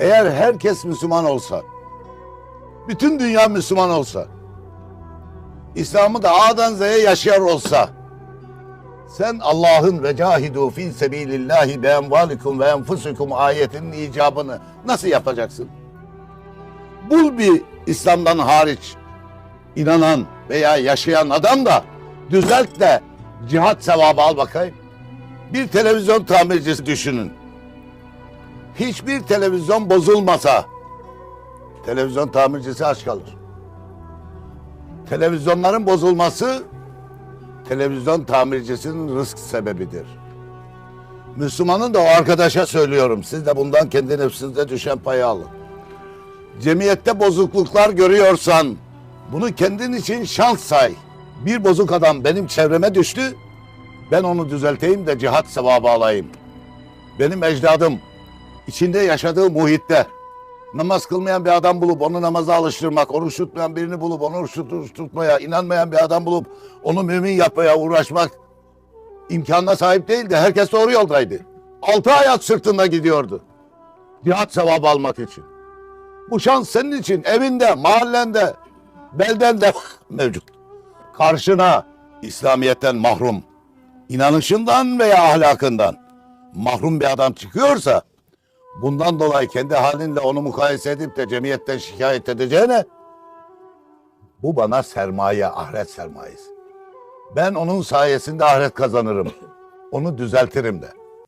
Eğer herkes Müslüman olsa, bütün dünya Müslüman olsa, İslam'ı da A'dan Z'ye yaşar olsa, sen Allah'ın ve cahidu fi sebilillahi be envalikum ve enfusikum ayetinin icabını nasıl yapacaksın? Bul bir İslam'dan hariç inanan veya yaşayan adam da düzelt de cihat sevabı al bakayım. Bir televizyon tamircisi düşünün. Hiçbir televizyon bozulmasa televizyon tamircisi aç kalır. Televizyonların bozulması televizyon tamircisinin rızk sebebidir. Müslümanın da o arkadaşa söylüyorum. Siz de bundan kendi nefsinize düşen payı alın. Cemiyette bozukluklar görüyorsan bunu kendin için şans say. Bir bozuk adam benim çevreme düştü. Ben onu düzelteyim de cihat sevabı alayım. Benim ecdadım içinde yaşadığı muhitte namaz kılmayan bir adam bulup onu namaza alıştırmak, oruç tutmayan birini bulup onu oruç tut- tutmaya, inanmayan bir adam bulup onu mümin yapmaya uğraşmak imkanına sahip değildi. Herkes doğru yoldaydı. Altı ayak sırtında gidiyordu. Cihat sevabı almak için. Bu şans senin için evinde, mahallende, beldende mevcut. Karşına İslamiyet'ten mahrum, inanışından veya ahlakından mahrum bir adam çıkıyorsa bundan dolayı kendi halinle onu mukayese edip de cemiyetten şikayet edeceğine bu bana sermaye, ahiret sermayesi. Ben onun sayesinde ahiret kazanırım. Onu düzeltirim de.